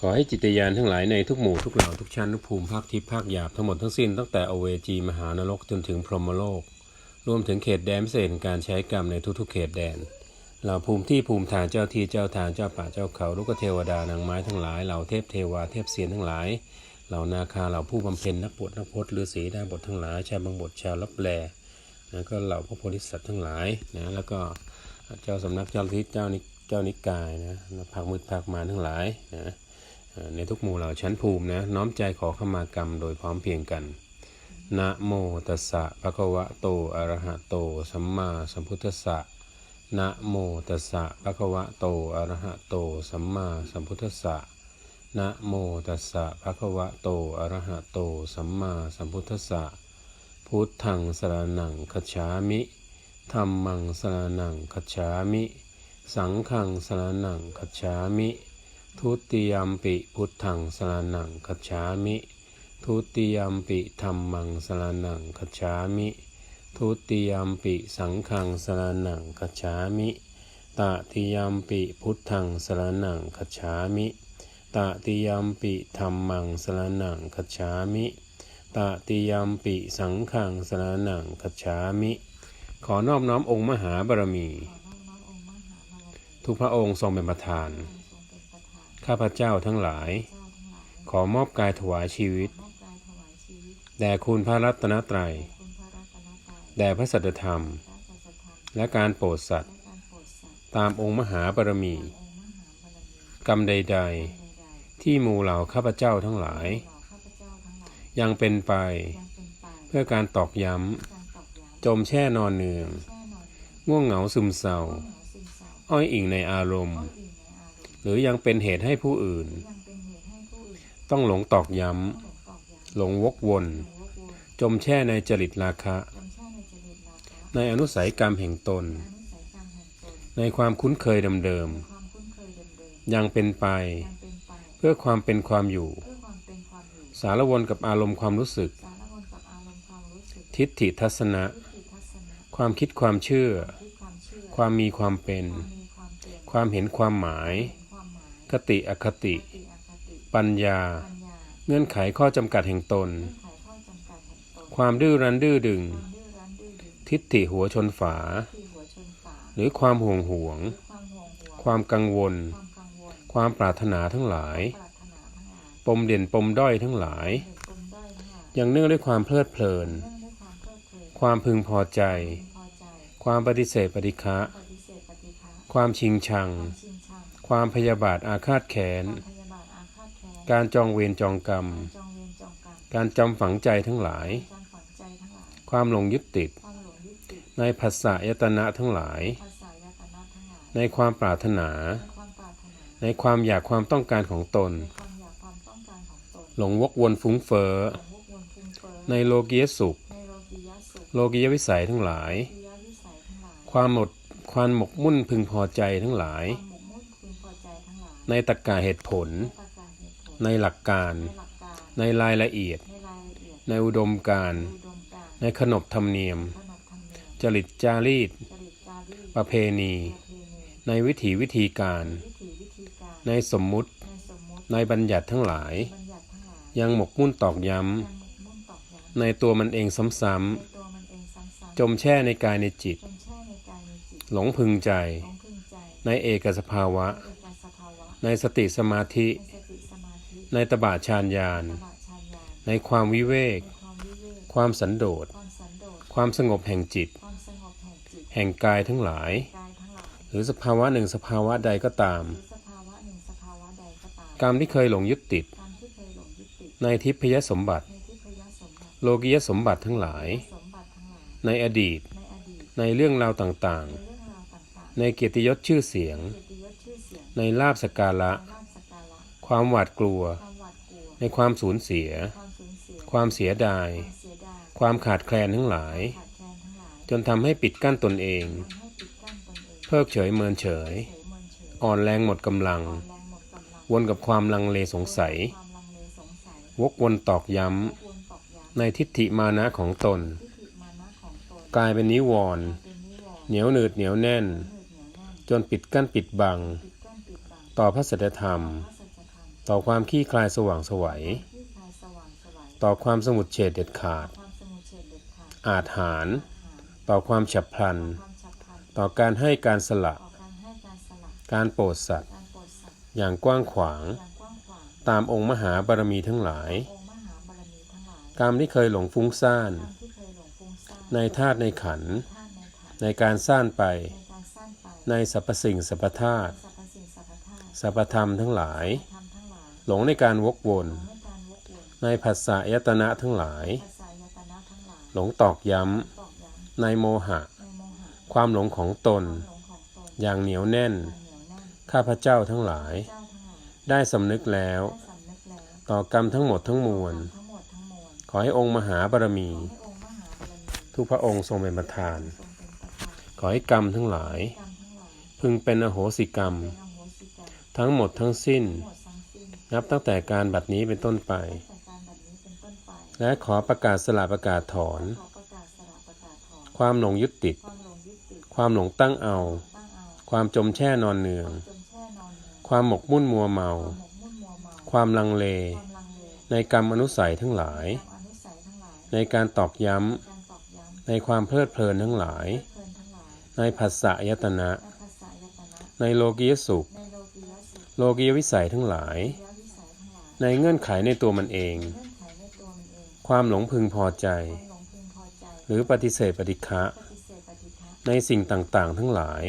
ขอให้จิตญาณทั้งหลายในทุกหมู่ทุกเหล่าทุกชั้นทุกภูมิภาคทิพย์ภาคหยาบทั้งหมดทั้งสิ้นตั้งแต่อเวจีมหานรกจนถึงพรหมโลก รวมถึงเขตแดนพิเศษการใช้กรรมในทุกๆ เขตแดนเหล่าภูมิที่ภูมิฐานเจ้าที่เจ้าทางเจ้าป่าเจ้าเขาลูกเทวดานางไม้ทั้งหลายเหล่าเทพเทวาเทพเสียนทั้งหลายเหล่านาคาเหล่าผู้บำเพ็ญนักบวชนักพจน์ฤาษีได้บททั้งหลายชาวบางบทชาวรับแลนะก็เหล่าพระโพธิสัตว์ทั้งหลายนะแล้วก็เจ้าสำนักเจ้าทิศเจ้านิเจ้านิกายนะภาคมืดภาคมารทั้งหลายนะ ในทุกหมู่เหล่าชั้นภูมินะน้อมใจขอขมากรรมโดยพร้อมเพียงกันนะโมตัสสะภะคะวะโตอะระหะโต สัมมาสัมพุทธัสสะนะโมตัสสะภะคะวะโตอะระหะโต สัมมาสัมพุทธัสสะนะโมตัสสะภะคะวะโตอะระหะโต สัมมาสัมพุทธัสสะพุทธังสรณังคัจฉามิธัมมังสรณังคัจฉามิ สังฆังสรณังคัจฉามิ ทุติยมปิพุทธังสรนังคัจฉามิ ทุติยมปิธรรมังสรนังคัจฉามิ ทุติยมปิสังฆังสรนังคัจฉามิตติยมปิพุทธังสรนังคัจฉามิตติยมปิธรรมังสรนังคัจฉามิตติยมปิสังฆังสรนังคัจฉามิ ขอนอบน้อมองค์มหาบารมี ทุกพระองค์ทรงเป็นประธาน ข้าพเจ้าทั้งหลาย ขอมอบกายถวายชีวิต แด่คุณพระรัตนตรัย แด่พระสัจธรรม และการโปรดสัตว์ ตามองค์มหาบารมี กรรมใด ๆ ที่หมู่เหล่าข้าพเจ้าทั้งหลาย ยังเป็นไป เพื่อการตอกย้ำ จมแช่นอนเนือง ง่วงเหงาซึมเศร้า อ้อยอิงในอารมณ์ หรือยังเป็นเหตุให้ผู้อื่น ต้องหลงตอกย้ำ หลงวกวน จมแช่ในจริตราคะ ในอนุสัยกรรมแห่งตน ในความคุ้นเคยเดิมๆยังเป็นไป เพื่อความเป็นความอยู่ สารวนกับอารมณ์ความรู้สึก ทิฏฐิทัศนะ ความคิดความเชื่อ ความมีความเป็น ความเห็นความหมาย คติอคติ ปัญญา เงื่อนไขข้อจำกัดแห่งตน ความดื้อรั้นดื้อดึง ทิฏฐิหัวชนฝา หรือความห่วงหวง ความกังวล ความปรารถนาทั้งหลาย ปมเด่นปมด้อยทั้งหลาย ยังเนื่องด้วยความเพลิดเพลิน ความพึงพอใจ ความปฏิเสธปฏิฆะความชิงชัง ความพยาบาทอาฆาตแค้นการจองเวรจองกรรม การจำฝังใจทั้งหลาย ความหลงยึดติด ในภาษายตนะทั้งหลาย ในความปรารถนา ในความอยากความต้องการของตน หลงวกวนฟุ้งเฟ้อ ในโลกียสุข โลกียวิสัยทั้งหลาย ความหมดความหมกมุ่นพึงพอใจทั้งหลาย ในตรรกะเหตุผล ในหลักการ ในรายละเอียด ในอุดมการณ์ในขนบธรรมเนียม จริตจารีต ประเพณี ในวิถีวิธีการ ในสมมุติ ในบัญญัติทั้งหลาย ยังหมกมุ่นตอกย้ำ ในตัวมันเองซ้ำๆ จมแช่ในกายในจิต หลงพึงใจ ในเอกสภาวะ ในสติสมาธิ ในตบะฌานญาณ ในความวิเวก ความสันโดษ ความสงบแห่งจิต แห่งกายทั้งหลาย หรือสภาวะหนึ่งสภาวะใดก็ตาม กรรมที่เคยหลงยึดติด ในทิพยสมบัติ โลกิยสมบัติทั้งหลาย ในอดีต ในเรื่องราวต่างๆ ในเกียรติยศชื่อเสียง ในลาบสกการะ ความหวาดกลัว ในความสูญเสีย ความเสียดาย ความขาดแคลนทั้งหลาย จนทำให้ปิดกั้นตนเอง เพิกเฉยเมินเฉย อ่อนแรงหมดกำลัง วนกับความลังเลสงสัย วกวนตอกย้ำ ในทิฏฐิมานะของตน กลายเป็นนิวรณ์เหนียวหนืดเหนียวแน่น จนปิดกั้นปิดบัง ต่อพระสัจธรรม ต่อความขี้คลายสว่างสวัย ต่อความสมุดเฉดเด็ดขาด อาจหารต่อความฉับพลัน ต่อการให้การสละการให้การโปรดสัตว์ อย่างกว้างขวาง ตามองค์มหาบารมีทั้งหลาย กรรมที่เคยหลงฟุ้งซ่าน ในธาตุในขัน ในการสร้านไป ในสรรพสิ่งสรรพธาตุ สรรพธรรมทั้งหลายธรรมทั้งหลาย หลงในการวกวนหลงในการวกวนในผัสสะยตนะทั้งหลายภาษายตนะทั้งหลาย หลงตอกย้ตอกย้ำในโมหะำในโมหะ ความหลงของตนความหลงของตนอย่างเหนียวแน่นอย่างเหนียวแน่น ข้าพเจ้าทั้งหลายเจ้าทั้งหลายได้สำนึกแล้วได้สำนึกแล้ว ต่อกรรมทั้งหมดทั้งมวลทั้งหมดทั้งมวลขอให้องค์มหาบารมีขอให้องค์มหาบารมี ทุกพระองค์ทรงเป็นประธานทรงเป็นประธานขอให้กรรมทั้งหลายกรรมทั้งหลาย พึงเป็นอโหสิกรรมเป็นอโหสิกรรม ทั้งหมดทั้งสิ้น นับตั้งแต่การบัดนี้เป็นต้นไปแบบนี้เป็นต้นไปและขอประกาศสละประกาศถอนขอประกประกาศถอน ความหลงยึดติด ความหลงตั้งเอา ความจมแช่นอนเนือง ความหมกมุ่นมัวเมา ความลังเล ในกรรมอนุสัยทั้งหลาย ในการตอกย้ำ ในความเพลิดเพลินทั้งหลาย ในภาษายตนะ ในโลกียสุข โลกียวิสัยทั้งหลาย ในเงื่อนไขในตัวมันเอง ความหลงพึงพอใจ หรือปฏิเสธปฏิฆะในสิ่งต่างๆ ทั้งหลาย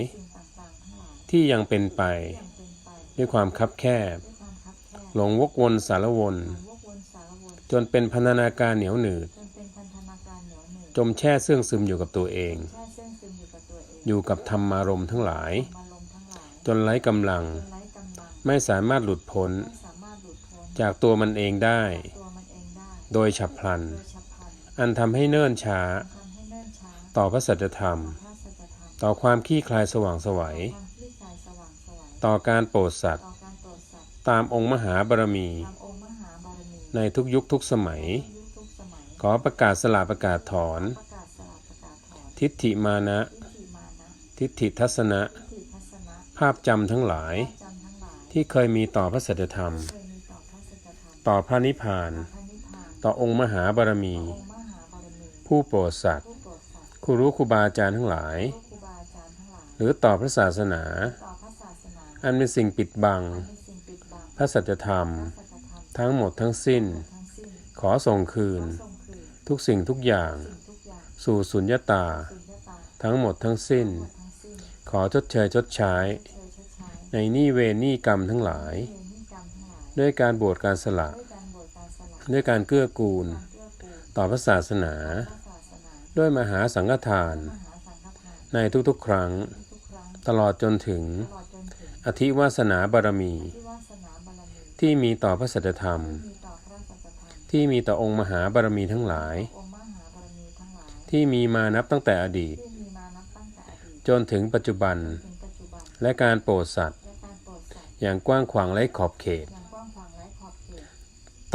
ที่ยังเป็นไป ด้วยความคับแคบ หลงวกวนสารวนหลงวกวนสารวนจนเป็นพันธนาการเหนียวหนืดจนเป็นพันธนาการเหนียวหนืด จมแช่เสื่องซึมอยู่กับตัวเอง อยู่กับธรรมารมทั้งหลาย จนไร้กำลัง ไร้กำลังไม่สามารถหลุดพ้นไม่สามารถหลุดพ้น จากตัวมันเองได้ตัวมันเองได้โดยฉับพลันโดยฉับพลัน อันทำให้เนิ่นช้าทำให้เนิ่นช้าต่อพระสัจธรรมพระสัจธรรม ต่อความขี้คลายสว่างไสวัยความคลี่คลายสว่างไสวัยต่อการโปรดสัตว์ต่อการโปรดสัตว์ ตามองค์มหาบารมีตามองค์มหาบารมีในทุกยุคทุกสมัยยุคทุกสมัยขอประกาศสละประกาศถอนประกาศสละประกาศถอน ทิฏฐิมานะ ทิฏฐิมานะทิฏฐิทัศนะทิฏฐิทัศนะ ภาพจำทั้งหลายจำ ที่เคยมีต่อพระสัจธรรม ต่อพระนิพพาน ต่อองค์มหาบารมี ผู้โปรดสัตว์ครูรู้ครูบาอาจารย์ทั้งหลาย หรือต่อพระศาสนา อันเป็นสิ่งปิดบัง พระสัจธรรม ทั้งหมดทั้งสิ้น ขอส่งคืน ทุกสิ่งทุกอย่าง สู่สุญญตา ทั้งหมดทั้งสิ้น ขอชดเชยชดใช้ ใช้ในหนี้เวรหนี้กรรมทั้งหลายเวรนิกรรมทั้งหลาย ด้วยการบวชการสละ ด้วยการบวชการสละด้วยการเกื้อกูลการเกื้อกูล ต่อพระศาสนาพระศาสนา ด้วยมหาสังฆทานมหาสังฆทานในทุกๆ ครั้งทุกครั้งตลอดจนถึงตลอดจนถึง อธิวาสนาบารมี ที่วาสนาบารมีที่มีต่อพระสัจธรรมมีต่อพระสัจธรรม ที่มีต่อองค์มหาบารมีทั้งหลายองค์มหาบารมีทั้งหลายที่มีมานับตั้งแต่อดีตที่มีมานับตั้งแต่อดีต จนถึงปัจจุบันถึงปัจจุบันและการโปรดสัตว์ อย่างกว้างขวางไร้ขอบเขตอย่างกว้างขวางไร้ขอบเขต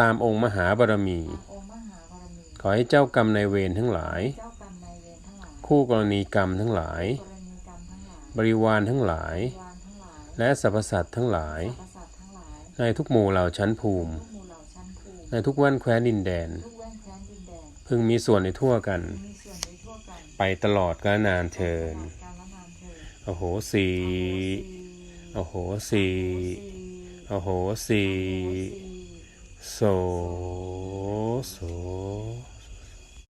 ตามองค์มหาบารมีตามองค์มหาบารมีขอให้เจ้ากรรมนายเวรทั้งหลายเจ้ากรรมนายเวรทั้งหลาย คู่กรณีกรรมทั้งหลายกรณีกรรมทั้งหลายบริวารทั้งหลายวานทั้งหลาย และสรรพสัตว์ทั้งหลายประสาททั้งหลายในทุกหมู่เหล่าชั้นภูมิทุกหมู่เหล่าชั้นภูมิ ในทุกวันแคว้นดินแดนทุกแว่นแคว้นดินแดนพึงมีส่วนในทั่วกันมีส่วนในทั่วกัน ไปตลอดกาลนานเทินการละนานเถิดโอ้โหสีโอ้โหสีโอ้โหสีโสโส